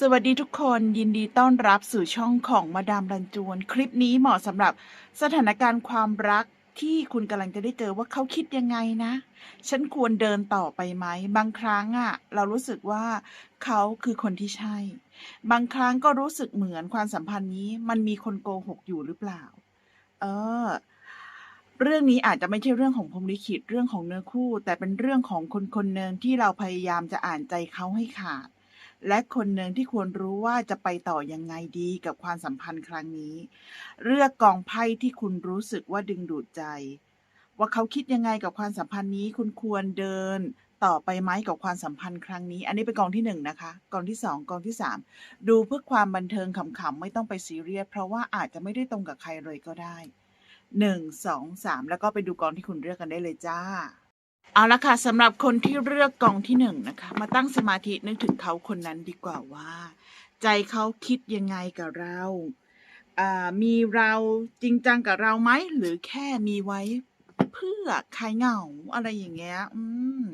สวัสดีทุกคนยินดีต้อนรับสู่ช่องของมาดามรันจวน คลิปนี้เหมาะสำหรับสถานการณ์ความรักที่คุณกำลังจะได้เจอว่าเขาคิดยังไงนะ ฉันควรเดินต่อไปไหม บางครั้งอะเรารู้สึกว่าเขาคือคนที่ใช่ บางครั้งก็รู้สึกเหมือนความสัมพันธ์นี้ มันมีคนโกหกอยู่หรือเปล่า เออ เรื่องนี้อาจจะไม่ใช่เรื่องของพรหมลิขิต เรื่องของเนื้อคู่ แต่เป็นเรื่องของคนคนหนึ่งที่เราพยายามจะอ่านใจเขาให้ขาด และคนหนึ่งที่ควรรู้ว่าจะไปต่อยังไงดีกับความสัมพันธ์ครั้งนี้ เลือกกองไพ่ที่คุณรู้สึกว่าดึงดูดใจ ว่าเขาคิดยังไงกับความสัมพันธ์นี้ คุณควรเดิน ต่อไปไหมกับความสัมพันธ์ครั้งนี้ อันนี้เป็นกองที่หนึ่งนะคะ กองที่สองกองที่สามดูเพื่อความบันเทิงขำๆไม่ต้องไปซีเรียสเพราะว่าอาจจะไม่ได้ตรงกับใครเลยก็ได้หนึ่งสองสามแล้วก็ไปดูกองที่คุณเลือกกันได้เลยจ้า เอาละค่ะสำหรับคนที่เลือกกองที่หนึ่งนะคะ มาตั้งสมาธินึกถึงเขาคนนั้นดีกว่าว่า ใจเขาคิดยังไงกับเราอ่ามีเราจริงจังกับเราไหมหรือแค่มีไว้ เพื่อคลายเหงาอะไรอย่างเงี้ย อืม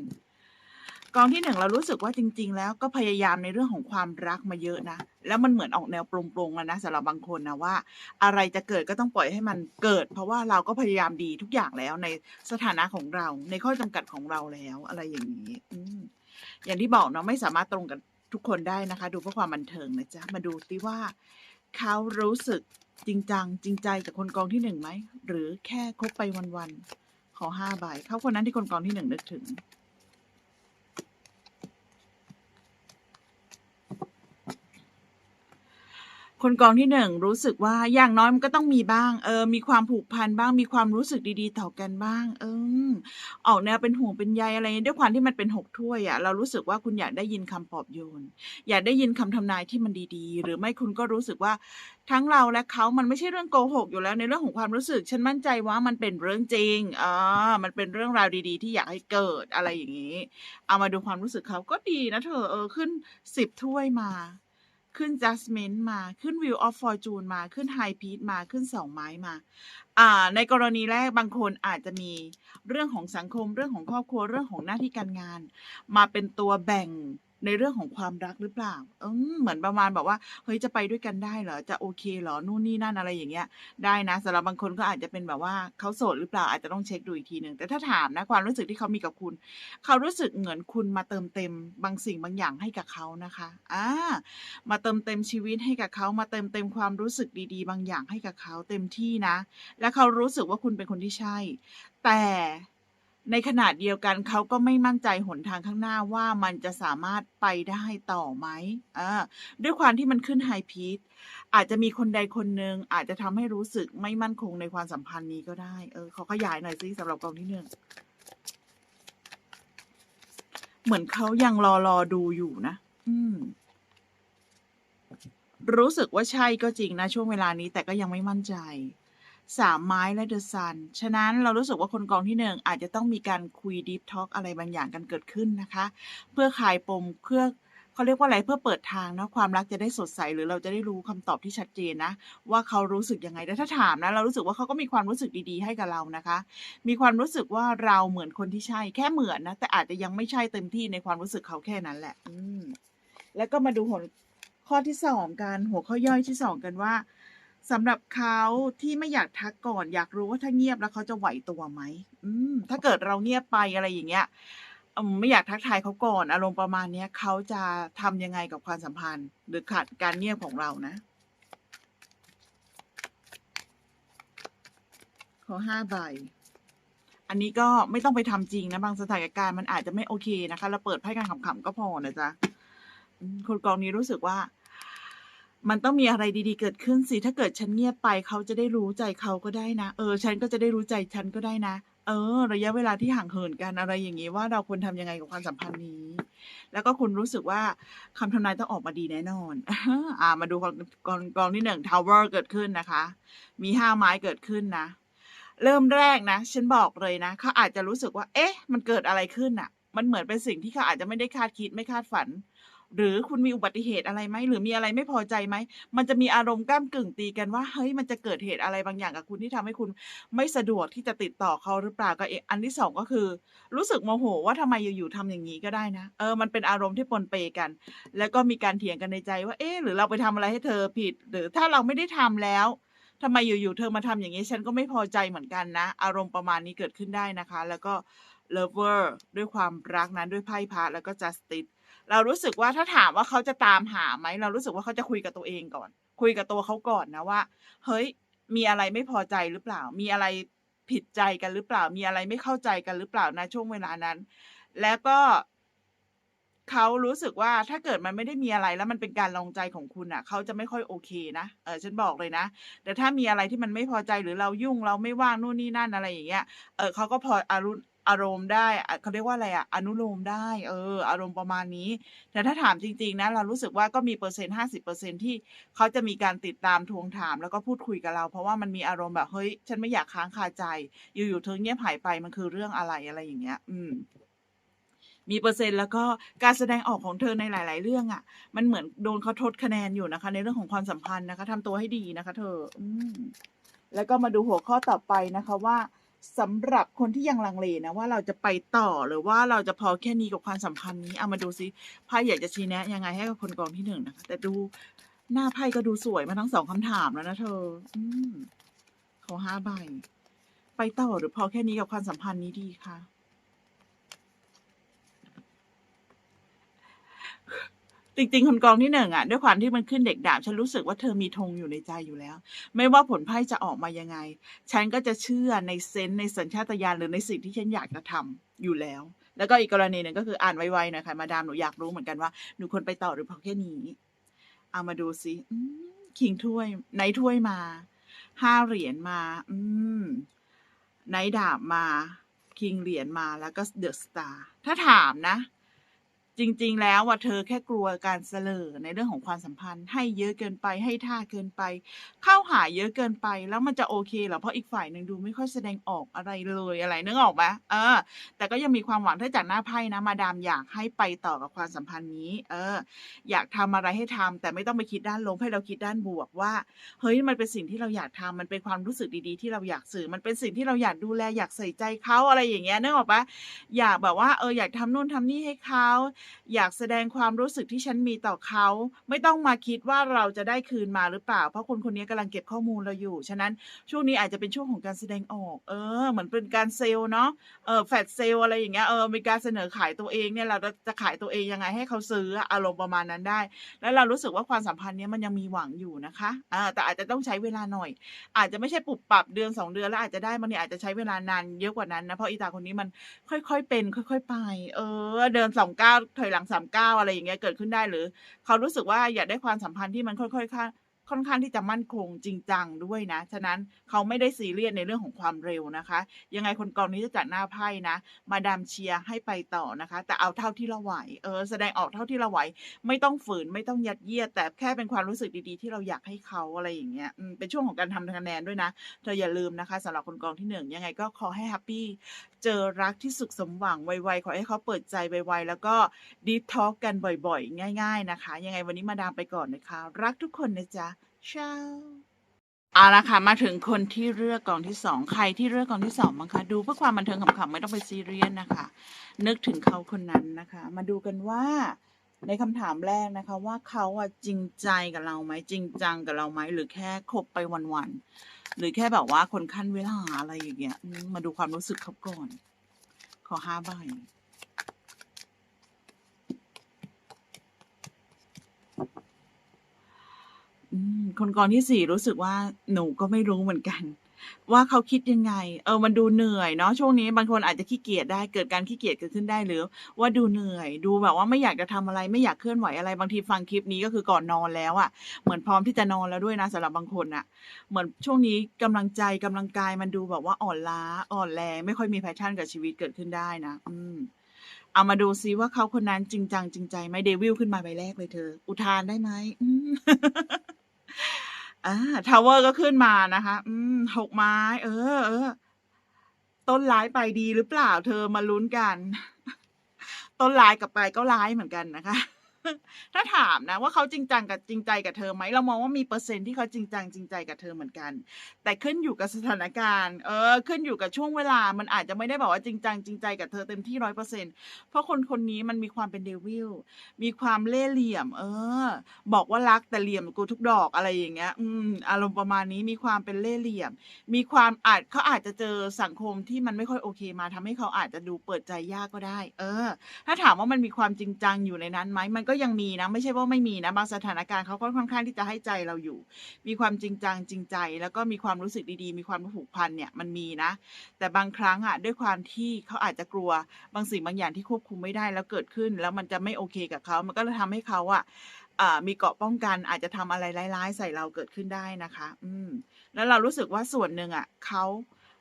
กองที่หนึ่งเรารู้สึกว่าจริง ๆ แล้วก็พยายามในเรื่องของความรักมาเยอะนะ แล้วมันเหมือนออกแนวปรงๆอะนะสำหรับบางคนนะว่า อะไรจะเกิดก็ต้องปล่อยให้มันเกิด เพราะว่าเราก็พยายามดีทุกอย่างแล้วในสถานะของเรา ในข้อจำกัดของเราแล้วอะไรอย่างนี้อือย่างที่บอกเนาะไม่สามารถตรงกับทุกคนได้นะคะ ดูเพื่อความบันเทิงนะจ๊ะมาดูสิว่าเขารู้สึกจริงจังจริงใจกับคนกองที่หนึ่งไหมหรือแค่คบไปวันๆขอห้าใบเขาคนนั้นที่คนกองที่หนึ่งนึกถึง คนกองที่หนึ่งรู้สึกว่าอย่างน้อยมันก็ต้องมีบ้าง เออ มีความผูกพันบ้าง มีความรู้สึกดีๆต่อกันบ้าง เออออกแนวเป็นห่วงเป็นใยอะไรเงี้ยด้วยความที่มันเป็นหกถ้วยอะเรารู้สึกว่าคุณอยากได้ยินคำปลอบโยน อยากได้ยินคำทำนายที่มันดีๆ หรือไม่คุณก็รู้สึกว่าทั้งเราและเขามันไม่ใช่เรื่องโกหกอยู่แล้วในเรื่องของความรู้สึก ฉันมั่นใจว่ามันเป็นเรื่องจริงอ่ามันเป็นเรื่องราวดีๆ ที่อยากให้เกิดอะไรอย่างนี้ เอามาดูความรู้สึกเขาก็ดีนะเธอเออขึ้นสิบถ้วยมา ขึ้น Judgment มาขึ้น view of Fortune มาขึ้น High p e a c มาขึ้นสองไม้มา อ่า ในกรณีแรกบางคนอาจจะมีเรื่องของสังคมเรื่องของครอบครัวเรื่องของหน้าที่การงาน มาเป็นตัวแบ่ง ในเรื่องของความรักหรือเปล่าเออเหมือนประมาณแบบว่า เฮ้ยจะไปด้วยกันได้เหรอ จะโอเคเหรอ นู่นนี่นั่นอะไรอย่างเงี้ย ได้นะสำหรับบางคนก็อาจจะเป็นแบบว่าเขาโสดหรือเปล่า อาจจะต้องเช็คดูอีกทีหนึ่งแต่ถ้าถามนะความรู้สึกที่เขามีกับคุณ เขารู้สึกเหมือนคุณมาเติมเต็มบางสิ่งบางอย่างให้กับเขานะคะ อ่า มาเติมเต็มชีวิตให้กับเขามาเติมเต็มความรู้สึกดี ๆ บางอย่างให้กับเขาเต็มที่นะ และเขารู้สึกว่าคุณเป็นคนที่ใช่ แต่ ในขณะเดียวกันเขาก็ไม่มั่นใจหนทางข้างหน้าว่ามันจะสามารถไปได้ต่อไหมอ่าด้วยความที่มันขึ้นไฮพีทอาจจะมีคนใดคนหนึ่งอาจจะทำให้รู้สึกไม่มั่นคงในความสัมพันธ์นี้ก็ได้ เออขอขยายหน่อยสิสำหรับกองที่หนึ่งเหมือนเขายังรอรอดูอยู่นะ อืม รู้สึกว่าใช่ก็จริงนะ ช่วงเวลานี้แต่ก็ยังไม่มั่นใจ สามไม้และเดอะซัน ฉะนั้นเรารู้สึกว่าคนกองที่หนึ่งอาจจะต้องมีการคุยดีฟท็อกอะไรบางอย่างกันเกิดขึ้นนะคะ เพื่อคลายปมเพื่อเขาเรียกว่าอะไรเพื่อเปิดทางเนาะความรักจะได้สดใสหรือเราจะได้รู้คำตอบที่ชัดเจนนะ ว่าเขารู้สึกยังไงแต่ถ้าถามนะ เรารู้สึกว่าเขาก็มีความรู้สึกดีๆให้กับเรานะคะ มีความรู้สึกว่าเราเหมือนคนที่ใช่แค่เหมือนนะ แต่อาจจะยังไม่ใช่เต็มที่ในความรู้สึกเขาแค่นั้นแหละ อืมแล้วก็มาดูหัวข้อที่สองกันหัวข้อย่อยที่สองกันว่า สำหรับเขาที่ไม่อยากทักก่อน อยากรู้ว่าถ้าเงียบแล้วเขาจะไหวตัวไหมอืม ถ้าเกิดเราเงียบไปอะไรอย่างเงี้ยอืมไม่อยากทักทายเขาก่อน อารมณ์ประมาณเนี้ยเขาจะทำยังไงกับความสัมพันธ์ หรือขาดการเงียบของเรานะ ขอห้าใบ อันนี้ก็ไม่ต้องไปทำจริงนะ บางสถานการณ์มันอาจจะไม่โอเคนะคะ เราเปิดไพ่กันขำๆก็พอนะจ๊ะอืมคนกองนี้รู้สึกว่า มันต้องมีอะไรดีๆเกิดขึ้นสิ ถ้าเกิดฉันเงียบไปเขาจะได้รู้ใจเขาก็ได้นะ เออ ฉันก็จะได้รู้ใจฉันก็ได้นะ เออ ระยะเวลาที่ห่างเหินกันอะไรอย่างนี้ว่าเราควรทำยังไงกับความสัมพันธ์นี้ แล้วก็คุณรู้สึกว่าคำทำนายต้องออกมาดีแน่นอน อ่า มาดูกองกองกองที่หนึ่งทาวเวอร์เกิดขึ้นนะคะ มีห้าไม้เกิดขึ้นนะ เริ่มแรกนะ ฉันบอกเลยนะเขาอาจจะรู้สึกว่า เอ๊ะ มันเกิดอะไรขึ้นอะมันเหมือนเป็นสิ่งที่เขาอาจจะไม่ได้คาดคิดไม่คาดฝัน หรือคุณมีอุบัติเหตุอะไรไหมหรือมีอะไรไม่พอใจไหม มันจะมีอารมณ์ก้ำกึ่งตีกันว่าเฮ้ยมันจะเกิดเหตุอะไรบางอย่างกับคุณที่ทำให้คุณไม่สะดวกที่จะติดต่อเขาหรือเปล่ากับอีกอันที่2ก็คือ รู้สึกโมโหว่าทำไมอยู่ๆทำอย่างงี้ก็ได้นะ เออมันเป็นอารมณ์ที่ปนเปกัน แล้วก็มีการเถียงกันในใจว่าเอ๊หรือเราไปทำอะไรให้เธอผิด หรือถ้าเราไม่ได้ทำแล้วทำไมอยู่ๆเธอมาทำอย่างงี้ฉันก็ไม่พอใจเหมือนกันนะ อารมณ์ประมาณนี้เกิดขึ้นได้นะคะ แล้วก็ Lover ด้วยความรักนั้นด้วยไพ่พระแล้วก็ Justice เรารู้สึกว่าถ้าถามว่าเขาจะตามหาไหมเรารู้สึกว่าเขาจะคุยกับตัวเองก่อน คุยกับตัวเขาก่อนนะว่า เฮ้ย มีอะไรไม่พอใจหรือเปล่า มีอะไรผิดใจกันหรือเปล่า มีอะไรไม่เข้าใจกันหรือเปล่าณช่วงเวลานั้น แล้วก็เขารู้สึกว่าถ้าเกิดมันไม่ได้มีอะไรแล้วมันเป็นการลองใจของคุณน่ะ เขาจะไม่ค่อยโอเคนะเออฉันบอกเลยนะ แต่ถ้ามีอะไรที่มันไม่พอใจหรือเรายุ่งเราไม่ว่างนู่นนี่นั่นอะไรอย่างเงี้ยเออเขาก็พออารุ อารมณ์ได้เขาเรียกว่าอะไรอะอนุโลมได้ เออ อารมณ์ประมาณนี้ แต่ถ้าถามจริง ๆ นะ เรารู้สึกว่าก็มีเปอร์เซ็นต์50%ที่เขาจะมีการติดตามทวงถาม แล้วก็พูดคุยกับเรา เพราะว่ามันมีอารมณ์แบบเฮ้ย ฉันไม่อยากค้างคาใจ อยู่ๆเธอเงียบหายไปมันคือเรื่องอะไรอะไรอย่างเงี้ย อืมมีเปอร์เซ็นต์แล้วก็การแสดงออกของเธอในหลาย ๆ เรื่องอะมันเหมือนโดนเขาทดคะแนนอยู่นะคะ ในเรื่องของความสัมพันธ์นะคะทำตัวให้ดีนะคะ เธอ อืมแล้วก็มาดูหัวข้อต่อไปนะคะว่า สำหรับคนที่ยังลังเลนะว่าเราจะไปต่อหรือว่าเราจะพอแค่นี้กับความสัมพันธ์นี้เอามาดูซิไพ่อยากจะชี้แนะยังไงให้กับคนกองที่หนึ่งนะคะแต่ดูหน้าไพ่ก็ดูสวยมาทั้งสองคำถามแล้วนะเธอ อืมขอ5ใบไปต่อหรือพอแค่นี้กับความสัมพันธ์นี้ดีคะ? จริงๆ คนกองที่1อะด้วยความที่มันขึ้นเด็กดาบ ฉันรู้สึกว่าเธอมีธงอยู่ในใจอยู่แล้ว ไม่ว่าผลไพ่จะออกมายังไง ฉันก็จะเชื่อในเซนส์ในสัญชาตญาณหรือในสิ่งที่ฉันอยากจะทำอยู่แล้ว แล้วก็อีกกรณีหนึ่งก็คืออ่านไวๆหน่อยค่ะมาดามหนูอยากรู้เหมือนกันว่าหนูควรไปต่อหรือพอแค่นี้เอามาดูซิอืม King ถ้วย Knight ถ้วยมา5เหรียญมา อืม Knight ดาบมา King เหรียญมาแล้วก็ The Star ถ้าถามนะ จริง ๆ แล้วอะเธอแค่กลัวการเสล่อในเรื่องของความสัมพันธ์ ให้เยอะเกินไปให้ท่าเกินไป เข้าหาเยอะเกินไปแล้วมันจะโอเคเหรอ?เพราะอีกฝ่ายหนึ่งดูไม่ค่อยแสดงออกอะไรเลยอะไรนึกออกไหม?เออ แต่ก็ยังมีความหวังถ้าจากหน้าไพ่นะมาดามอยากให้ไปต่อกับความสัมพันธ์นี้ เออ อยากทำอะไรให้ทำแต่ไม่ต้องไปคิดด้านลบให้เราคิดด้านบวกว่า เฮ้ยมันเป็นสิ่งที่เราอยากทำมันเป็นความรู้สึกดีๆ ที่เราอยากสื่อมันเป็นสิ่งที่เราอยากดูแลอยากใส่ใจเขาอะไรอย่างเงี้ยนึกออกปล่า?อยากแบบว่าเอออยากทำนู่นทำนี่ให้เขาอยากแสดงความรู้สึกที่ฉันมีต่อเขา ไม่ต้องมาคิดว่าเราจะได้คืนมาหรือเปล่า เพราะคนคนนี้กำลังเก็บข้อมูลเราอยู่ ฉะนั้นช่วงนี้อาจจะเป็นช่วงของการแสดงออก เออ เหมือนเป็นการเซลส์เนาะ เออ Flash Sale อะไรอย่างเงี้ย เออ มีการเสนอขายตัวเองเนี่ย เราจะขายตัวเองยังไงให้เขาซื้อ อารมณ์ประมาณนั้นได้ แล้วเรารู้สึกว่าความสัมพันธ์เนี้ยมันยังมีหวังอยู่นะคะอาแต่อาจจะต้องใช้เวลาหน่อย อาจจะไม่ใช่ปุบปรับเดือน 2 เดือนแล้วอาจจะได้บางทีอาจจะใช้เวลานานเยอะกว่านั้นนะ เพราะอีตาคนนี้มันค่อยๆเป็น ค่อย ๆ ไป เออ เดิน2ก้าวถอยหลังสามเก้าวอะไรอย่างเงี้ยเกิดขึ้นได้หรือ เขารู้สึกว่าอยากได้ความสัมพันธ์ที่มันค่อยๆ ค่อนข้างที่จะมั่นคงจริงจังด้วยนะ ฉะนั้นเขาไม่ได้ซีเรียสในเรื่องของความเร็วนะคะ ยังไงคนกองนี้จะจัดหน้าไพ่นะ มาดามเชียร์ให้ไปต่อนะคะ แต่เอาเท่าที่เราไหว เออ แสดงออกเท่าที่เราไหว ไม่ต้องฝืน ไม่ต้องยัดเยียด แต่แค่เป็นความรู้สึกดีๆ ที่เราอยากให้เขาอะไรอย่างเงี้ย เป็นช่วงของการทำคะแนนด้วยนะ เธออย่าลืมนะคะสำหรับคนกองที่1ยังไงก็ขอให้แฮปปี้ เจอรักที่สุขสมหวังไวๆ ขอให้เขาเปิดใจไวๆ แล้วก็ Deep Talk กันบ่อยๆ ง่าย ๆ นะคะ ยังไงวันนี้มาดามไปก่อนนะคะ รักทุกคนนะจ๊ะ Ciao เอาละค่ะมาถึงคนที่เลือกกองที่2ใครที่เลือกกองที่2บ้างคะดูเพื่อความบันเทิงขำๆไม่ต้องไปซีเรียสนะคะ นึกถึงเขาคนนั้นนะคะ มาดูกันว่าในคำถามแรกนะคะว่าเขาอะจริงใจกับเราไหมจริงจังกับเราไหมหรือแค่คบไปวันๆหรือแค่แบบว่าคนขั้นเวลาอะไรอย่างเงี้ยมาดูความรู้สึกเขาก่อน ขอ5ใบ อืม คนกองที่4รู้สึกว่าหนูก็ไม่รู้เหมือนกัน ว่าเขาคิดยังไง เออ มันดูเหนื่อยเนาะช่วงนี้บางคนอาจจะขี้เกียจได้เกิดการขี้เกียจเกิดขึ้นได้หรือ ว่าดูเหนื่อย ดูแบบว่าไม่อยากจะทำอะไรไม่อยากเคลื่อนไหวอะไรบางทีฟังคลิปนี้ก็คือก่อนนอนแล้วอะเหมือนพร้อมที่จะนอนแล้วด้วยนะสำหรับบางคนน่ะ เหมือนช่วงนี้กำลังใจกำลังกายมันดูแบบว่าอ่อนล้าอ่อนแรงไม่ค่อยมี passion กับชีวิตเกิดขึ้นได้นะอืม เอามาดูซิว่าเขาคนนั้นจริงจังจริงใจไหม Devil ขึ้นมาใบแรกเลยเธอ อุทานได้ไหม?อืม อาทาวเวอร์ก็ขึ้นมานะคะ อืม6ไม้ เออเออต้นร้ายไปดีหรือเปล่า เธอมาลุ้นกัน ต้นร้ายกับปก็ร้ายเหมือนกันนะคะ ถ้าถามนะว่าเขาจริงจังกับจริงใจกับเธอไหมเรามองว่ามีเปอร์เซ็นต์ที่เขาจริงจังจริงใจกับเธอเหมือนกัน แต่ขึ้นอยู่กับสถานการณ์เออขึ้นอยู่กับช่วงเวลา มันอาจจะไม่ได้บอกว่าจริงจังจริงใจกับเธอเต็มที่ร้อยเปอร์เซ็นต์เพราะคนคนนี้มันมีความเป็นเดวิลมีความเล่ห์เหลี่ยม เออ บอกว่ารักแต่เหลี่ยมกูทุกดอกอะไรอย่างเงี้ย อืมอารมณ์ประมาณนี้มีความเป็นเล่ห์เหลี่ยม มีความอาจเขาอาจจะเจอสังคมที่มันไม่ค่อยโอเคมาทำให้เขาอาจจะดูเปิดใจยากก็ได้ เออ ถ้าถามว่ามันมีความจริงจังอยู่ในนั้นไหมมันก็็ยังมีนะ ไม่ใช่ว่าไม่มีนะ บางสถานการณ์เขาก็ค่อนข้างที่จะให้ใจเราอยู่ มีความจริงจังจริงใจ แล้วก็มีความรู้สึกดีๆ มีความผูกพันเนี่ยมันมีนะ แต่บางครั้งอะด้วยความที่เขาอาจจะกลัวบางสิ่งบางอย่างที่ควบคุมไม่ได้แล้วเกิดขึ้น แล้วมันจะไม่โอเคกับเขามันก็เลยทำให้เขาอะมีเกาะป้องกันอาจจะทำอะไรร้ายๆ ใส่เราเกิดขึ้นได้นะคะ อืม แล้วเรารู้สึกว่าส่วนหนึ่งอะเขา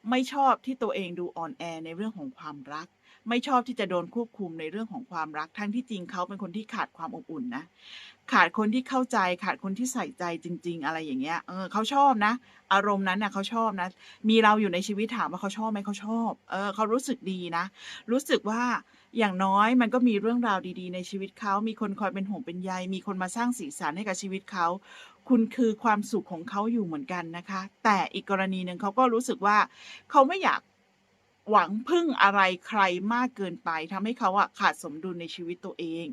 ไม่ชอบที่ตัวเองดูอ่อนแอในเรื่องของความรัก ไม่ชอบที่จะโดนควบคุมในเรื่องของความรัก ทั้งที่จริงเขาเป็นคนที่ขาดความอบอุ่นนะ ขาดคนที่เข้าใจ ขาดคนที่ใส่ใจจริง ๆ อะไรอย่างเงี้ย เออเขาชอบนะ อารมณ์นั้นน่ะเขาชอบนะ มีเราอยู่ในชีวิตถามว่าเขาชอบไหมเขาชอบ เออเขารู้สึกดีนะ รู้สึกว่าอย่างน้อยมันก็มีเรื่องราวดีๆ ในชีวิตเขา มีคนคอยเป็นห่วงเป็นใย มีคนมาสร้างสีสันให้กับชีวิตเขา คุณคือความสุขของเขาอยู่เหมือนกันนะคะ แต่อีกกรณีหนึ่งเขาก็รู้สึกว่าเขาไม่อยาก หวังพึ่งอะไรใครมากเกินไปทำให้เขาอะขาดสมดุลในชีวิตตัวเอง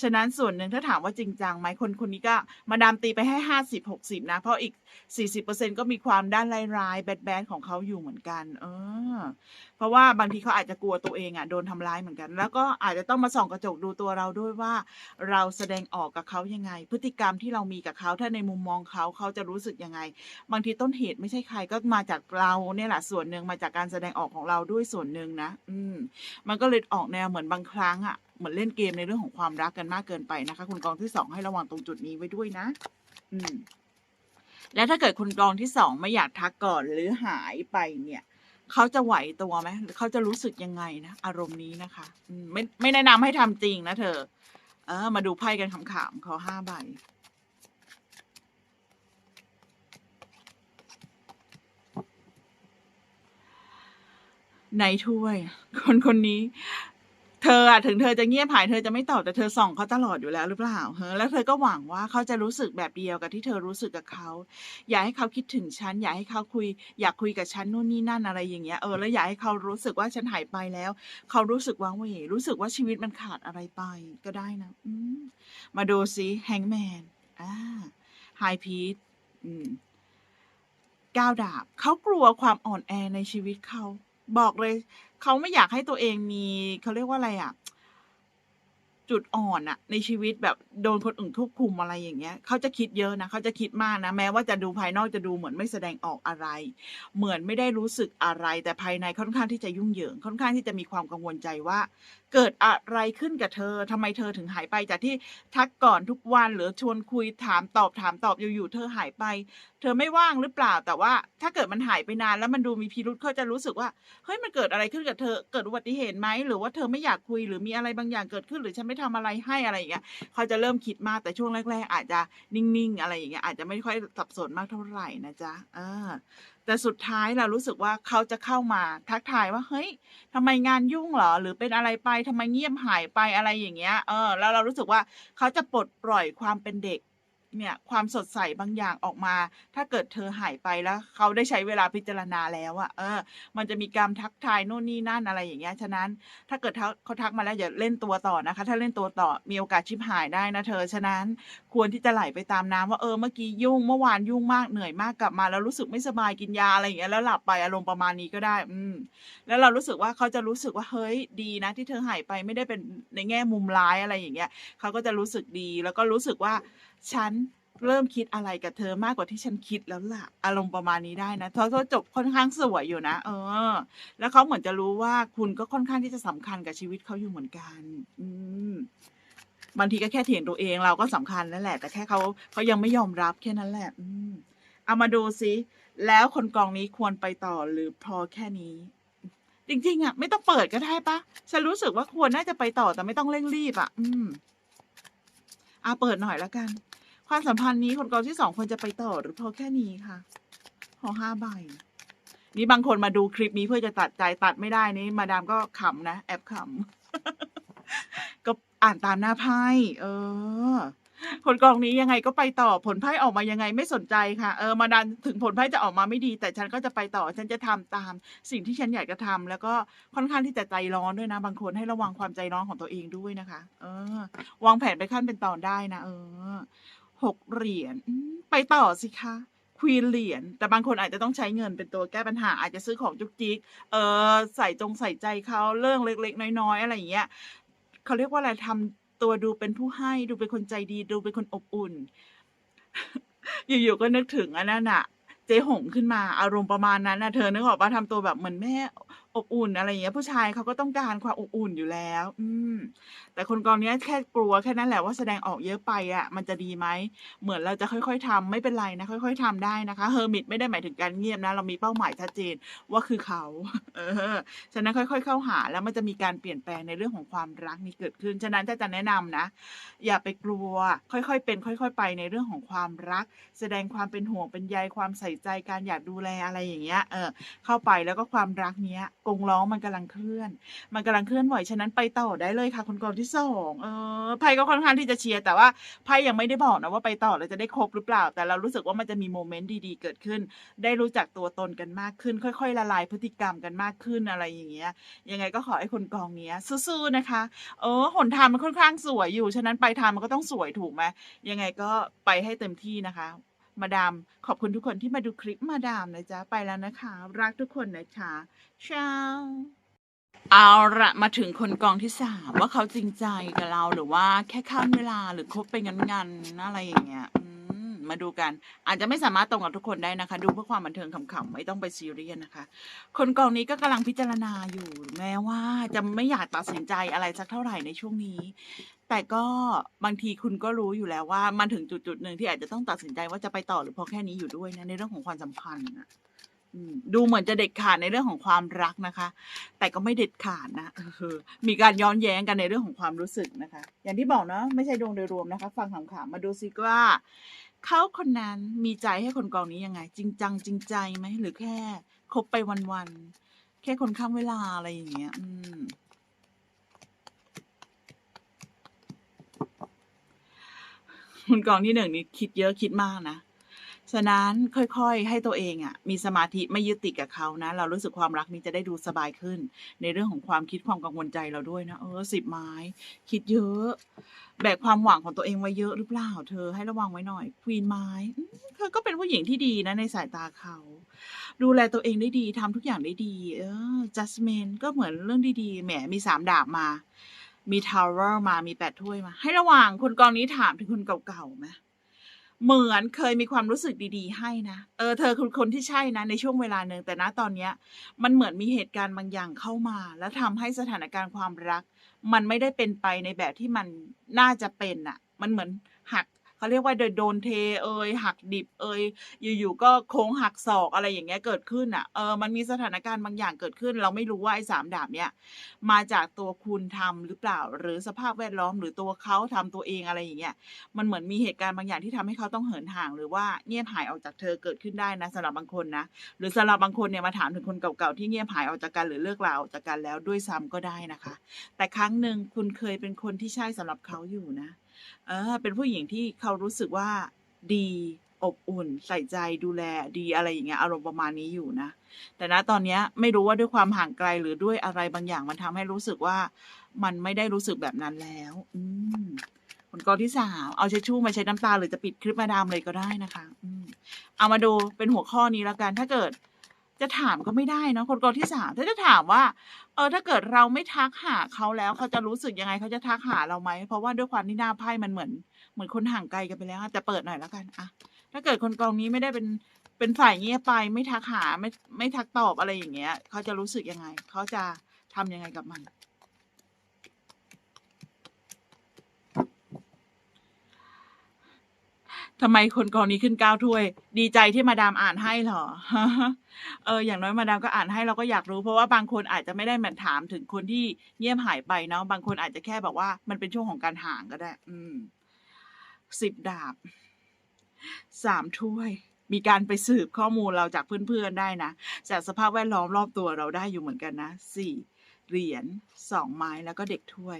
ฉะนั้นส่วนหนึ่งถ้าถามว่าจริงจังไหมคนคนนี้ก็มาดามตีไปให้ห้าสิบหกสิบนะ เพราะอีกสี่สิบเปอร์เซ็นก็มีความด้านร้ายๆแบดแบดของเขาอยู่เหมือนกัน เออ เพราะว่าบางทีเขาอาจจะกลัวตัวเองอะโดนทำร้ายเหมือนกัน แล้วก็อาจจะต้องมาส่องกระจกดูตัวเราด้วยว่า เราแสดงออกกับเขายังไง พฤติกรรมที่เรามีกับเขาถ้าในมุมมองเขาเขาจะรู้สึกยังไง บางทีต้นเหตุไม่ใช่ใครก็มาจากเราเนี่ยแหละส่วนหนึ่งมาจากการแสดงออกของเราด้วยส่วนหนึ่งนะ อืม มันก็เลยออกแนวเหมือนบางครั้งอะเหมือนเล่นเกมในเรื่องของความรักกันมากเกินไปนะคะ คุณกองที่สองให้ระวังตรงจุดนี้ไว้ด้วยนะ อืม และถ้าเกิดคุณกองที่สองไม่อยากทักก่อนหรือหายไปเนี่ยเขาจะไหวตัวไหมหรือเขาจะรู้สึกยังไงนะ อารมณ์นี้นะคะไม่ไม่แนะนำให้ทำจริงนะเธอ เออ มาดูไพ่กันขำๆเขอห้าใบ ในถ้วย คนคนนี้ เธออะถึงเธอจะเงียบหายเธอจะไม่ตอบแต่เธอส่องเขาตลอดอยู่แล้วหรือเปล่าเฮ้อแล้วเธอก็หวังว่าเขาจะรู้สึกแบบเดียวกับที่เธอรู้สึกกับเขา อยากให้เขาคิดถึงฉันอยากให้เขาคุย อยากคุยกับฉันนู่นนี่นั่นอะไรอย่างเงี้ยเออแล้วอยากให้เขารู้สึกว่าฉันหายไปแล้ว เขารู้สึกว้าเวรู้สึกว่าชีวิตมันขาดอะไรไปก็ได้นะอืมมาดูซิแฮงแมนอ่าไฮพีทอืมก้าวดาบเขากลัวความอ่อนแอในชีวิตเขา บอกเลย เขาไม่อยากให้ตัวเองมีเขาเรียกว่าอะไรอะจุดอ่อนอะในชีวิตแบบโดนคนอื่นควบคุมอะไรอย่างเงี้ยเขาจะคิดเยอะนะเขาจะคิดมากนะแม้ว่าจะดูภายนอกจะดูเหมือนไม่แสดงออกอะไร เหมือนไม่ได้รู้สึกอะไร แต่ภายในค่อนข้างที่จะยุ่งเหยิงค่อนข้างที่จะมีความกังวลใจว่า เกิดอะไรขึ้นกับเธอทำไมเธอถึงหายไปจากที่ทักก่อนทุกวันหรือชวนคุยถามตอบถามตอบอยู่ๆเธอหายไป เธอไม่ว่างหรือเปล่าแต่ว่าถ้าเกิดมันหายไปนานแล้วมันดูมีพิรุธเขาจะรู้สึกว่าเฮ้ยมันเกิดอะไรขึ้นกับเธอ เกิดอุบัติเหตุไหมหรือว่าเธอไม่อยากคุยหรือมีอะไรบางอย่างเกิดขึ้น หรือฉันไม่ทำอะไรให้อะไรอย่างเงี้ยเขาจะเริ่มคิดมากแต่ช่วงแรก ๆ อาจจะนิ่งๆ อะไรอย่างเงี้ยอาจจะไม่ค่อยสับสนมากเท่าไหร่นะจ๊ะเออ แต่สุดท้ายเรารู้สึกว่าเขาจะเข้ามาทักทายว่าเฮ้ยทำไมงานยุ่งเหรอ หรือเป็นอะไรไปทำไมเงียบหายไปอะไรอย่างเงี้ยเออแล้วเรารู้สึกว่าเขาจะปลดปล่อยความเป็นเด็ก เนี่ยความสดใสบางอย่างออกมา ถ้าเกิดเธอหายไปแล้ว เขาได้ใช้เวลาพิจารณาแล้วอะเออ มันจะมีการทักทายโน่นนี่นั่นอะไรอย่างเงี้ยฉะนั้น ถ้าเกิดเขาทักมาแล้วอย่าเล่นตัวต่อนะคะ ถ้าเล่นตัวต่อมีโอกาสชิบหายได้นะเธอฉะนั้นควรที่จะไหลไปตามน้ำว่าเออเมื่อกี้ยุ่งเมื่อวานยุ่งมากเหนื่อยมากกลับมา แล้วรู้สึกไม่สบายกินยาอะไรอย่างเงี้ยแล้วหลับไปอารมณ์ประมาณนี้ก็ได้ อืม แล้วเรารู้สึกว่าเขาจะรู้สึกว่าเฮ้ยดีนะ ที่เธอหายไปไม่ได้เป็นในแง่มุมร้ายอะไรอย่างเงี้ยเขาก็จะรู้สึกดีแล้วก็รู้สึกว่า ฉันเริ่มคิดอะไรกับเธอมากกว่าที่ฉันคิดแล้วล่ะ อารมณ์ประมาณนี้ได้นะเพราะเขาจบค่อนข้างสวยอยู่นะ เออ แล้วเขาเหมือนจะรู้ว่าคุณก็ค่อนข้างที่จะสำคัญกับชีวิตเขาอยู่เหมือนกัน อืมบางทีก็แค่เถียงตัวเองเราก็สำคัญนั่นแหละ แต่แค่เขาเขายังไม่ยอมรับแค่นั้นแหละ อืมเอามาดูซิแล้วคนกองนี้ควรไปต่อหรือพอแค่นี้ จริงๆอะ ไม่ต้องเปิดก็ได้ปล่า?ฉันรู้สึกว่าควรน่าจะไปต่อแต่ไม่ต้องเร่งรีบอะ อืมอาเปิดหน่อยแล้วกัน ความสัมพันธ์นี้คนกองที่2ควรจะไปต่อหรือพอแค่นี้คะ?ขอ5ใบนี่บางคนมาดูคลิปนี้เพื่อจะตัดใจตัดไม่ได้นี่มาดามก็ขำนะแอบขำก็อ่านตามหน้าไพ่เออ คนกองนี้ยังไงก็ไปต่อผลไพ่ออกมายังไงไม่สนใจค่ะเออมาดันถึงผลไพ่จะออกมาไม่ดี แต่ฉันก็จะไปต่อฉันจะทำตาม สิ่งที่ฉันอยากจะทำแล้วก็ค่อนข้างที่จะใจร้อนด้วยนะ บางคนให้ระวังความใจร้อนของตัวเองด้วยนะคะ เออ วางแผนไปขั้นเป็นตอนได้นะเออ 6เหรียญไปต่อสิคะ Queen เหรียญแต่บางคนอาจจะต้องใช้เงินเป็นตัวแก้ปัญหาอาจจะซื้อของจุกจิกเออใส่จงใส่ใจเขาเรื่องเล็ก ๆ น้อย ๆ อะไรอย่างเงี้ยเขาเรียกว่าอะไรทำตัวดูเป็นผู้ให้ดูเป็นคนใจดีดูเป็นคนอบอุ่น อยู่ๆก็นึกถึงอันนั้นน่ะเจ๊หงขึ้นมาอารมณ์ประมาณนั้นนะเธอนึกออกเปล่าทำตัวแบบเหมือนแม่อบอุ่น อะไรอย่างเงี้ย ผู้ชายเขาก็ต้องการความอบอุ่นอยู่แล้ว อืม แต่คนกองเนี้ยแค่กลัวแค่นั้นแหละว่าแสดงออกเยอะไปอะมันจะดีไหม เหมือนเราจะค่อยๆทำไม่เป็นไรนะ ค่อย ๆทำได้นะคะ Hermit ไม่ได้หมายถึงการเงียบนะ เรามีเป้าหมายชัดเจนว่าคือเขา เออ ฉะนั้นค่อยๆเข้าหาแล้วมันจะมีการเปลี่ยนแปลงในเรื่องของความรักนี้เกิดขึ้น ฉะนั้นถ้าจะแนะนำนะ อย่าไปกลัว ค่อยๆเป็น ค่อย ๆ ไปในเรื่องของความรัก แสดงความเป็นห่วงเป็นใยความใส่ใจการอยากดูแลอะไรอย่างเงี้ย เออ เข้าไปแล้วก็ความรักเนี้ยกงล้อมันกำลังเคลื่อน มันกำลังเคลื่อนไหวฉะนั้นไปต่อได้เลยค่ะคนกองที่2เออไพ่ก็ค่อนข้างที่จะเชียร์แต่ว่าไพ่ยังไม่ได้บอกนะว่าไปต่อแล้วจะได้ครบหรือเปล่า แต่เรารู้สึกว่ามันจะมีโมเมนต์ดีๆ เกิดขึ้น ได้รู้จักตัวตนกันมากขึ้น ค่อยๆ ละลายพฤติกรรมกันมากขึ้นอะไรอย่างเงี้ยยังไงก็ขอให้คนกองเนี้ยสู้ๆนะคะ เออหนทางมันค่อนข้างสวยอยู่ ฉะนั้นไปทางมันก็ต้องสวยถูกไหมยังไงก็ไปให้เต็มที่นะคะ มาดาม ขอบคุณทุกคนที่มาดูคลิปมาดามนะจ๊ะ ไปแล้วนะคะ รักทุกคนนะคะชาวเอาละมาถึงคนกองที่สามว่าเขาจริงใจกับเราหรือว่าแค่ข้ามเวลาหรือคบไปงันๆอะไรอย่างเงี้ย มาดูกัน อาจจะไม่สามารถตรงกับทุกคนได้นะคะ ดูเพื่อความบันเทิงขำๆไม่ต้องไปซีเรียสนะคะ คนกองนี้ก็กำลังพิจารณาอยู่แม้ว่าจะไม่อยากตัดสินใจอะไรสักเท่าไหร่ในช่วงนี้ แต่ก็บางทีคุณก็รู้อยู่แล้วว่ามันถึงจุดๆหนึ่งที่อาจจะต้องตัดสินใจว่าจะไปต่อหรือพอแค่นี้อยู่ด้วยนะในเรื่องของความสัมพันธ์นะดูเหมือนจะเด็ดขาดในเรื่องของความรักนะคะ แต่ก็ไม่เด็ดขาดนะเออมีการย้อนแย้งกันในเรื่องของความรู้สึกนะคะ อย่างที่บอกเนาะไม่ใช่ดวงโดยรวมนะคะ ฟังขำๆมาดูซิว่า เขาคนนั้นมีใจให้คนกองนี้ยังไง จริงจังจริงใจไหมหรือแค่คบไปวันๆแค่คนข้ามเวลาอะไรอย่างเงี้ย อืมคุณกองที่1นี่คิดเยอะคิดมากนะ ฉะนั้นค่อยๆ ให้ตัวเองอะมีสมาธิไม่ยึดติดกับเขานะ เรารู้สึกความรักนี้จะได้ดูสบายขึ้น ในเรื่องของความคิดความกังวลใจเราด้วยนะเออ10ไม้ คิดเยอะ แบกความหวังของตัวเองไว้เยอะหรือเปล่า เธอให้ระวังไว้หน่อย Queen ไม้เธอก็เป็นผู้หญิงที่ดีนะในสายตาเขา ดูแลตัวเองได้ดีทำทุกอย่างได้ดี เออ Judgment ก็เหมือนเรื่องดีๆแหมมี3ดาบมา มี Tower มามี8ถ้วยมา ให้ระวังคนกองนี้ถามถึงคนเก่าๆไหม เหมือนเคยมีความรู้สึกดีๆ ให้นะ เออ เธอคือคนที่ใช่นะ ในช่วงเวลาหนึ่งแต่ณตอนเนี้ย มันเหมือนมีเหตุการณ์บางอย่างเข้ามา แล้วทำให้สถานการณ์ความรัก มันไม่ได้เป็นไปในแบบที่มันน่าจะเป็นน่ะ มันเหมือน เขาเรียกว่าโดยโดนเทเอยหักดิบเอยอยู่ๆก็โค้งหักศอกอะไรอย่างเงี้ยเกิดขึ้นน่ะเออมันมีสถานการณ์บางอย่างเกิดขึ้น เราไม่รู้ว่าไอ้3ดาบเนี้ยมาจากตัวคุณทำหรือเปล่า หรือสภาพแวดล้อมหรือตัวเขาทำตัวเองอะไรอย่างเงี้ยมันเหมือนมีเหตุการณ์บางอย่างที่ทำให้เขาต้องเหินห่างหรือว่าเงียบหายออกจากเธอเกิดขึ้นได้นะสำหรับบางคนนะหรือสำหรับบางคนเนี่ยมาถามถึงคนเก่าๆที่เงียบหายออกจากกันหรือเลิกราออกจากกันแล้วด้วยซ้ำก็ได้นะคะ แต่ครั้งหนึ่งคุณเคยเป็นคนที่ใช่สำหรับเขาอยู่นะ เออเป็นผู้หญิงที่เขารู้สึกว่าดีอบอุ่น ใส่ใจดูแลดีอะไรอย่างเงี้ยอารมณ์ประมาณนี้อยู่นะ แต่ณตอนเนี้ยไม่รู้ว่าด้วยความห่างไกลหรือด้วยอะไรบางอย่างมันทำให้รู้สึกว่า มันไม่ได้รู้สึกแบบนั้นแล้ว อืมคนกองที่3เอาทิชชู่มาเช็ดน้ำตาหรือจะปิดคลิปมาดามเลยก็ได้นะคะ อืมเอามาดูเป็นหัวข้อนี้แล้วกัน ถ้าเกิด จะถามก็ไม่ได้เนาะคนกองที่สามถ้าจะถามว่า เออถ้าเกิดเราไม่ทักหาเขาแล้วเขาจะรู้สึกยังไงเขาจะทักหาเราไหมเพราะว่าด้วยความที่หน้าไพ่มันเหมือน เหมือนคนห่างไกลกันไปแล้วแต่เปิดหน่อยแล้วกันอะถ้าเกิดคนกองนี้ไม่ได้เป็นเป็นฝ่ายเงียบไปไม่ทักหาไม่ไม่ทักตอบอะไรอย่างเงี้ยเขาจะรู้สึกยังไงเขาจะทำยังไงกับมัน ทำไมคนกองนี้ขึ้น9ถ้วย ดีใจที่มาดามอ่านให้เหรอ?เออ อย่างน้อยมาดามก็อ่านให้เราก็อยากรู้ เพราะว่าบางคนอาจจะไม่ได้มาถามถึงคนที่เงียบหายไปเนาะบางคนอาจจะแค่แบบว่ามันเป็นช่วงของการห่างก็ได้ อืม10ดาบ3ถ้วย มีการไปสืบข้อมูลเราจากเพื่อนๆได้นะจากสภาพแวดล้อมรอบตัวเราได้อยู่เหมือนกันนะ4เหรียญ2ไม้แล้วก็เด็กถ้วย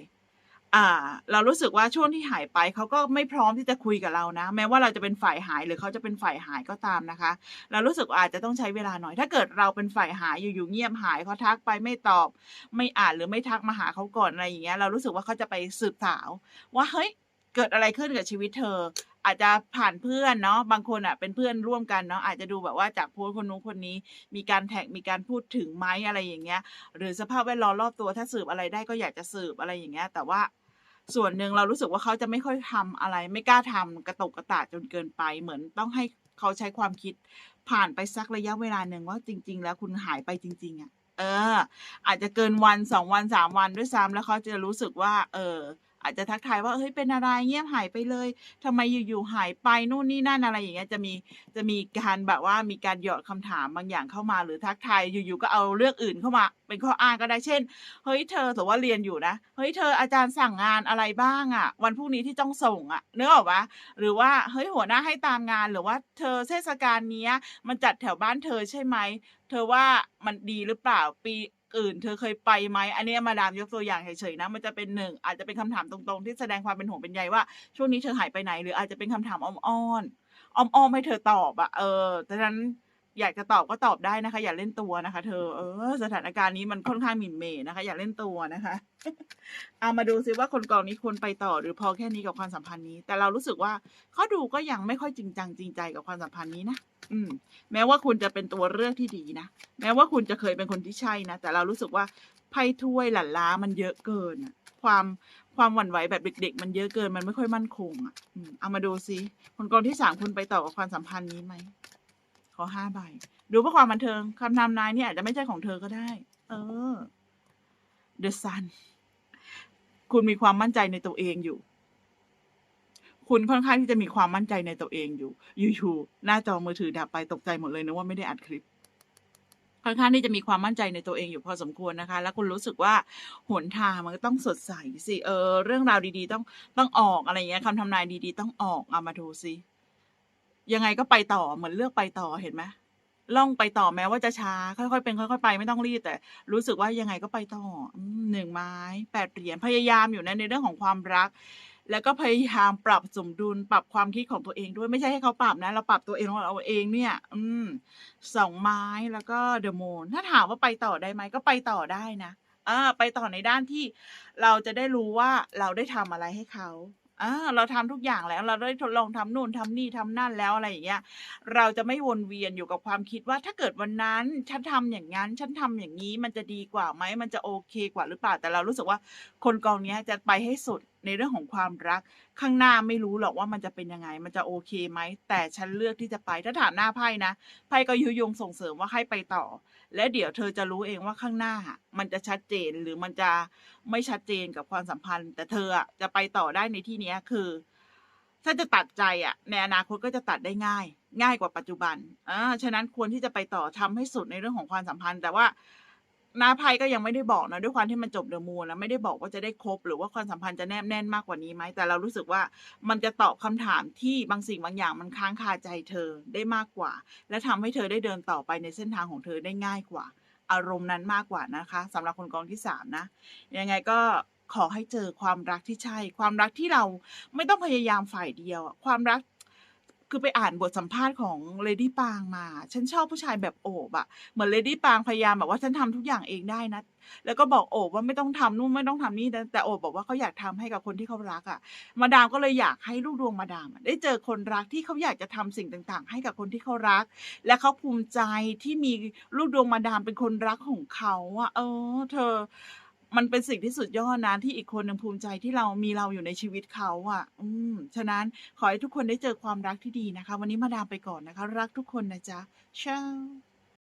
อ่า เรารู้สึกว่าช่วงที่หายไปเขาก็ไม่พร้อมที่จะคุยกับเรานะ แม้ว่าเราจะเป็นฝ่ายหายหรือเขาจะเป็นฝ่ายหายก็ตามนะคะ เรารู้สึกอาจจะต้องใช้เวลาหน่อย ถ้าเกิดเราเป็นฝ่ายหายอยู่ๆเงียบหายเขาทักไปไม่ตอบ ไม่อ่านหรือไม่ทักมาหาเขาก่อนอะไรอย่างเงี้ย เรารู้สึกว่าเขาจะไปสืบสาว ว่าเฮ้ยเกิดอะไรขึ้นกับชีวิตเธอ อาจจะผ่านเพื่อนเนาะบางคนอะเป็นเพื่อนร่วมกันเนาะอาจจะดูแบบว่าจากโพสคนนู้นคนนี้ มีการแท็กมีการพูดถึงไหมอะไรอย่างเงี้ย หรือสภาพแวดล้อมรอบตัวถ้าสืบอะไรได้ก็อยากจะสืบอะไรอย่างเงี้ย แต่ว่า ส่วนหนึ่งเรารู้สึกว่าเขาจะไม่ค่อยทำอะไร ไม่กล้าทำกระตกกระตาจนเกินไป เหมือนต้องให้เขาใช้ความคิดผ่านไปสักระยะเวลาหนึ่งว่าจริง ๆ แล้วคุณหายไปจริง ๆอะ่ะเออ อาจจะเกินวันสองวันสามวันด้วยซ้ำแล้วเขาจะรู้สึกว่า เออ อาจจะทักทายว่าเฮ้ยเป็นอะไรเงียบหายไปเลยทำไมอยู่ๆหายไปนู่นนี่นั่นอะไรอย่างเงี้ยจะมีจะมีการแบบว่ามีการหยอดคำถามบางอย่างเข้ามา หรือทักทายอยู่ๆก็เอาเรื่องอื่นเข้ามา เป็นข้ออ้างก็ได้เช่นเฮ้ยเธอสมมติว่าเรียนอยู่นะเฮ้ยเธออาจารย์สั่งงานอะไรบ้างอะวันพรุ่งนี้ที่ต้องส่งอะนึกออกปะหรือว่าเฮ้ยหัวหน้าให้ตามงานหรือว่าเธอเทศกาลนี้มันจัดแถวบ้านเธอใช่ไหมเธอว่ามันดีหรือเปล่าปี อื่น เธอเคยไปไหมอันนี้มาดามยกตัวอย่างเฉยๆนะ มันจะเป็นหนึ่งอาจจะเป็นคำถามตรงๆ ที่แสดงความเป็นห่วงเป็นใยว่า ช่วงนี้เธอหายไปไหน หรืออาจจะเป็นคำถามอ้อมๆอ้อมๆให้เธอตอบอะเออดังนั้น อยากจะตอบก็ตอบได้นะคะ อย่าเล่นตัวนะคะ เธอเออ สถานการณ์นี้มันค่อนข้างหมิ่นเหม่นะคะ อย่าเล่นตัวนะคะ เอามาดูซิว่าคนกองนี้ควรไปต่อหรือพอแค่นี้กับความสัมพันธ์นี้ แต่เรารู้สึกว่าเขาดูก็ยังไม่ค่อยจริงจังจริงใจกับความสัมพันธ์นี้นะอืม แม้ว่าคุณจะเป็นตัวเลือกที่ดีนะแม้ว่าคุณจะเคยเป็นคนที่ใช่นะแต่เรารู้สึกว่าไพ่ถ้วยหลั่นล้ามันเยอะเกินความความหวั่นไหวแบบเด็ก ๆ มันเยอะเกินมันไม่ค่อยมั่นคงอะเอามาดูซิคนกองที่สามคุณไปต่อกับความสัมพันธ์นี้ไหม อห้าใบ ดูเพื่อความบันเทิงคำนำนายเนี่ยอาจจะไม่ใช่ของเธอก็ได้ เออ The Sun คุณมีความมั่นใจในตัวเองอยู่ คุณค่อนข้างที่จะมีความมั่นใจในตัวเองอยู่อยู่ๆหน้าจอมือถือดับไปตกใจหมดเลยนะว่าไม่ได้อัดคลิปค่อนข้างที่จะมีความมั่นใจในตัวเองอยู่พอสมควรนะคะ แล้วคุณรู้สึกว่าหนทางมันก็ต้องสดใสสิ เออ เรื่องราวดีๆ ต้องต้องออกอะไรเงี้ยคำทำนายดีๆ ต้องออกเอามาดูสิ ยังไงก็ไปต่อเหมือนเลือกไปต่อเห็นไหมล่องไปต่อแม้ว่าจะช้า ค่อยๆเป็นค่อยๆไปไม่ต้องรีบแต่ รู้สึกว่ายังไงก็ไปต่อหนึ่งไม้แปดเหรียญพยายามอยู่นะในเรื่องของความรัก แล้วก็พยายามปรับสมดุลปรับความคิดของตัวเองด้วยไม่ใช่ให้เขาปรับนะ เราปรับตัวเองของเราเองเนี่ย อืมสองไม้แล้วก็เดอะโมนถ้าถามว่าไปต่อได้ไหมก็ไปต่อได้นะอ่าไปต่อในด้านที่เราจะได้รู้ว่าเราได้ทำอะไรให้เขา อ่าเราทำทุกอย่างแล้ว เราได้ทดลองทำนู่นทำนี่ทำนั่นแล้วอะไรอย่างเงี้ย เราจะไม่วนเวียนอยู่กับความคิดว่าถ้าเกิดวันนั้นฉันทำอย่างนั้น ฉันทำอย่างนี้มันจะดีกว่าไหมมันจะโอเคกว่าหรือเปล่าแต่เรารู้สึกว่าคนกองเนี้ยจะไปให้สุด ในเรื่องของความรักข้างหน้าไม่รู้หรอกว่ามันจะเป็นยังไง มันจะโอเคไหม แต่ฉันเลือกที่จะไปถ้าถามหน้าไพ่นะไพ่ก็ยุยงส่งเสริมว่าให้ไปต่อ และเดี๋ยวเธอจะรู้เองว่าข้างหน้า มันจะชัดเจนหรือมันจะไม่ชัดเจนกับความสัมพันธ์ แต่เธออะจะไปต่อได้ในที่นี้คือ ถ้าจะตัดใจอะในอนาคตก็จะตัดได้ง่าย ง่ายกว่าปัจจุบันอ่าฉะนั้นควรที่จะไปต่อทำให้สุดในเรื่องของความสัมพันธ์ แต่ว่า น้าไพ่ก็ยังไม่ได้บอกนะด้วยความที่มันจบเดอะมูนแล้วไม่ได้บอกว่าจะได้ครบ หรือว่าความสัมพันธ์จะแนบแน่นมากกว่านี้ไหมแต่เรารู้สึกว่ามันจะตอบคำถามที่บางสิ่งบางอย่างมันค้างคาใจเธอได้มากกว่า และทำให้เธอได้เดินต่อไปในเส้นทางของเธอได้ง่ายกว่า อารมณ์นั้นมากกว่านะคะสำหรับคนกองที่สามนะยังไงก็ขอให้เจอความรักที่ใช่ ความรักที่เราไม่ต้องพยายามฝ่ายเดียว ความรัก คือไปอ่านบทสัมภาษณ์ของเลดี้ปางมา ฉันชอบผู้ชายแบบโอบอะเหมือนเลดี้ปางพยายามแบบว่าฉันทำทุกอย่างเองได้นะ แล้วก็บอกโอบว่าไม่ต้องทำนู่นไม่ต้องทำนี่แต่แต่โอบบอกว่าเขาอยากทำให้กับคนที่เขารักอะมาดามก็เลยอยากให้ลูกดวงมาดาม ได้เจอคนรักที่เขาอยากจะทำสิ่งต่าง ๆ ให้กับคนที่เขารัก และเขาภูมิใจที่มีลูกดวงมาดามเป็นคนรักของเขาอะเออ เธอ มันเป็นสิ่งที่สุดยอดนะที่อีกคนหนึ่งภูมิใจที่เรามีเราอยู่ในชีวิตเขาอะ อืม ฉะนั้นขอให้ทุกคนได้เจอความรักที่ดีนะคะ วันนี้มาดามไปก่อนนะคะ รักทุกคนนะจ๊ะเช้า